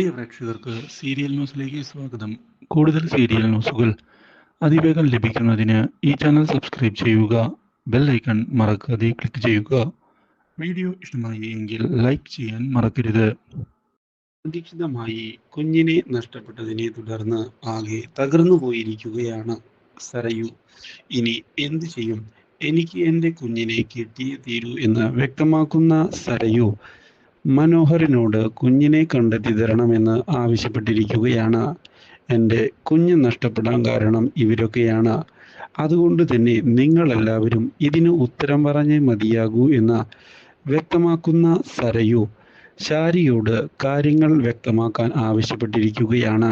പ്രിയ പ്രേക്ഷകർക്ക് സീരിയൽ ന്യൂസിലേക്ക് സ്വാഗതം. കൂടുതൽ സീരിയൽ ന്യൂസുകൾ അതിവേഗം ലഭിക്കുന്നതിന് ഈ ചാനൽ സബ്സ്ക്രൈബ് ചെയ്യുക ബെൽ ഐക്കൺ മറക്കാതെ ക്ലിക്ക് ചെയ്യുക. വീഡിയോ ഇഷ്ടമായി എങ്കിൽ ലൈക്ക് ചെയ്യാൻ മറക്കരുത്. പ്രതീക്ഷിതമായി കുഞ്ഞിനെ നഷ്ടപ്പെട്ടതിനെ തുടർന്ന് ആകെ തകർന്നു പോയിരിക്കുകയാണ് സരയു. ഇനി എന്തു ചെയ്യും? എനിക്ക് എന്റെ കുഞ്ഞിനെ കിട്ടിയേ തീരൂ എന്ന് വ്യക്തമാക്കുന്ന സരയു മനോഹരനോട് കുഞ്ഞിനെ കണ്ടെത്തി തരണമെന്ന് ആവശ്യപ്പെട്ടിരിക്കുകയാണ്. എന്റെ കുഞ്ഞ് നഷ്ടപ്പെടാൻ കാരണം ഇവരൊക്കെയാണ്. അതുകൊണ്ട് തന്നെ നിങ്ങളെല്ലാവരും ഇതിന് ഉത്തരം പറഞ്ഞേ മതിയാകൂ എന്ന് വ്യക്തമാക്കുന്ന സരയു ശാരിയോട് കാര്യങ്ങൾ വ്യക്തമാക്കാൻ ആവശ്യപ്പെട്ടിരിക്കുകയാണ്.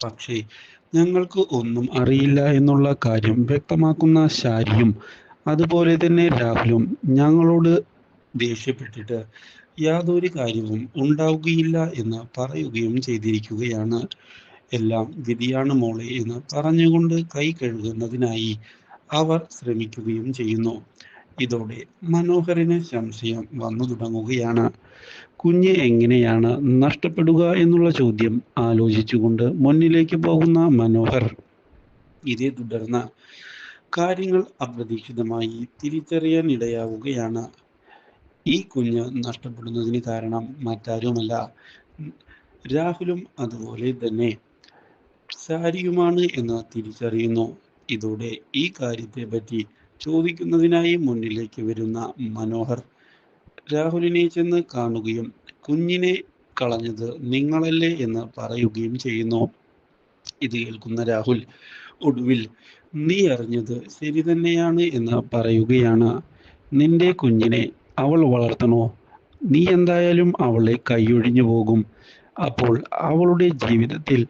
പക്ഷേ ഞങ്ങൾക്ക് ഒന്നും അറിയില്ല എന്നുള്ള കാര്യം വ്യക്തമാക്കുന്ന ശാരിയും അതുപോലെ തന്നെ രാഹുലും ഞങ്ങളോട് ദേഷ്യപ്പെട്ടിട്ട് യാതൊരു കാര്യവും ഉണ്ടാവുകയില്ല എന്ന് പറയുകയും ചെയ്തിരിക്കുകയാണ്. എല്ലാം വിധിയാണ് മോളെ എന്ന് പറഞ്ഞുകൊണ്ട് കൈ കഴുകുന്നതിനായി അവർ ശ്രമിക്കുകയും ചെയ്യുന്നു. ഇതോടെ മനോഹരന് സംശയം വന്നു തുടങ്ങുകയാണ്. കുഞ്ഞ് എങ്ങനെയാണ് നഷ്ടപ്പെടുക എന്നുള്ള ചോദ്യം ആലോചിച്ചുകൊണ്ട് മുന്നിലേക്ക് പോകുന്ന മനോഹർ. ഇതേ തുടർന്ന് കാര്യങ്ങൾ അപ്രതീക്ഷിതമായി തിരിച്ചറിയാൻ ഇടയാവുകയാണ്. ഈ കുഞ്ഞ് നഷ്ടപ്പെടുന്നതിന് കാരണം മറ്റാരുമല്ല. രാഹുലും അതുപോലെ തന്നെ സാരിയുമാണ് എന്ന് തിരിച്ചറിയുന്നു. ഇതോടെ ഈ കാര്യത്തെ പറ്റി ചോദിക്കുന്നതിനായി മുന്നിലേക്ക് വരുന്ന മനോഹർ രാഹുലിനെ ചെന്ന് കാണുകയും കുഞ്ഞിനെ കളഞ്ഞത് നിങ്ങളല്ലേ എന്ന് പറയുകയും ചെയ്യുന്നു. ഇത് കേൾക്കുന്ന രാഹുൽ ഒടുവിൽ നീ അറിഞ്ഞത് ശരി തന്നെയാണ് എന്ന് പറയുകയാണ്. നിന്റെ കുഞ്ഞിനെ അവൾ വളർത്തണോ? നീ എന്തായാലും അവളെ കൈയൊഴിഞ്ഞു പോകും. അപ്പോൾ അവളുടെ ജീവിതത്തിൽ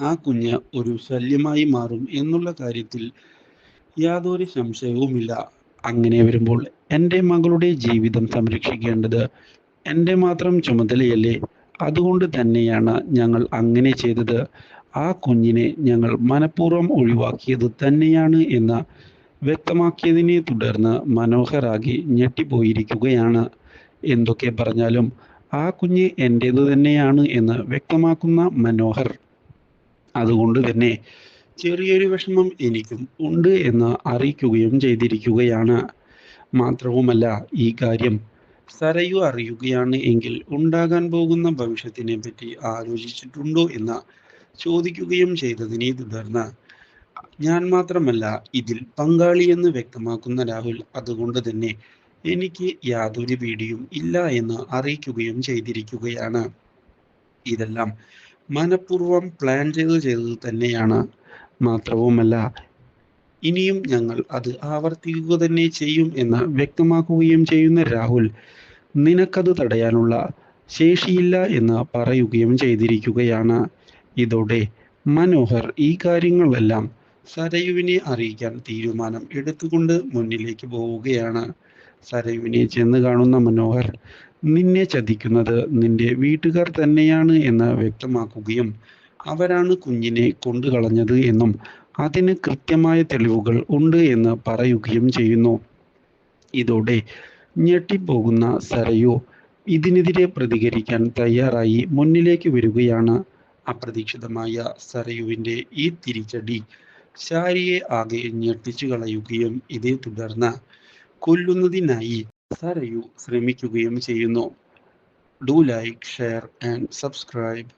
ആ കുഞ്ഞ് ഒരു ശല്യമായി മാറും എന്നുള്ള കാര്യത്തിൽ യാതൊരു സംശയവുമില്ല. അങ്ങനെ വരുമ്പോൾ എന്റെ മകളുടെ ജീവിതം സംരക്ഷിക്കേണ്ടത് എന്റെ മാത്രം ചുമതലയല്ലേ? അതുകൊണ്ട് തന്നെയാണ് ഞങ്ങൾ അങ്ങനെ ചെയ്തത്. ആ കുഞ്ഞിനെ ഞങ്ങൾ മനഃപൂർവം ഒഴിവാക്കിയത് തന്നെയാണ് എന്ന് വ്യക്തമാക്കിയതിനെ തുടർന്ന് മനോഹരാകെ ഞെട്ടിപ്പോയിരിക്കുകയാണ്. എന്തൊക്കെ പറഞ്ഞാലും ആ കുഞ്ഞ് എന്റേത് തന്നെയാണ് എന്ന് വ്യക്തമാക്കുന്ന മനോഹർ. അതുകൊണ്ട് തന്നെ ചെറിയൊരു വിഷമം എനിക്കും ഉണ്ട് എന്ന് അറിയിക്കുകയും ചെയ്തിരിക്കുകയാണ്. മാത്രവുമല്ല ഈ കാര്യം സരയു അറിയുകയാണ് എങ്കിൽ ഉണ്ടാകാൻ പോകുന്ന ഭവിഷ്യത്തിനെ പറ്റി ആലോചിച്ചിട്ടുണ്ടോ എന്ന് ചോദിക്കുകയും ചെയ്തതിനെ തുടർന്ന് ഞാൻ മാത്രമല്ല ഇതിൽ പങ്കാളിയെന്ന് വ്യക്തമാക്കുന്ന രാഹുൽ അതുകൊണ്ട് തന്നെ എനിക്ക് യാതൊരു പേടിയും ഇല്ല എന്ന് അറിയിക്കുകയും ചെയ്തിരിക്കുകയാണ്. ഇതെല്ലാം മനഃപൂർവം പ്ലാൻ ചെയ്ത് ചെയ്തത് തന്നെയാണ്. മാത്രവുമല്ല ഇനിയും ഞങ്ങൾ അത് ആവർത്തിക്കുക തന്നെ ചെയ്യും എന്ന് വ്യക്തമാക്കുകയും ചെയ്യുന്ന രാഹുൽ നിനക്കത് തടയാനുള്ള ശേഷിയില്ല എന്ന് പറയുകയും ചെയ്തിരിക്കുകയാണ്. ഇതോടെ മനോഹർ ഈ കാര്യങ്ങളെല്ലാം സരയുവിനെ അറിയിക്കാൻ തീരുമാനം എടുത്തുകൊണ്ട് മുന്നിലേക്ക് പോവുകയാണ്. സരയുവിനെ ചെന്ന് കാണുന്ന മനോഹർ നിന്നെ ചതിക്കുന്നത് നിന്റെ വീട്ടുകാർ തന്നെയാണ് എന്ന് വ്യക്തമാക്കുകയും അവരാണ് കുഞ്ഞിനെ കൊണ്ടുകളഞ്ഞത് എന്നും അതിന് കൃത്യമായ തെളിവുകൾ ഉണ്ട് എന്ന് പറയുകയും ചെയ്യുന്നു. ഇതോടെ ഞെട്ടിപ്പോകുന്ന സരയു ഇതിനെതിരെ പ്രതികരിക്കാൻ തയ്യാറായി മുന്നിലേക്ക് വരികയാണ്. അപ്രതീക്ഷിതമായ സരയുവിന്റെ ഈ തിരിച്ചടി ശാരിയെ ആകെ ഞെട്ടിച്ചു കളയുകയും ഇതേ തുടർന്ന് കൊല്ലുന്നതിനായി സരയു ശ്രമിക്കുകയും ചെയ്യുന്നു. Do like share and subscribe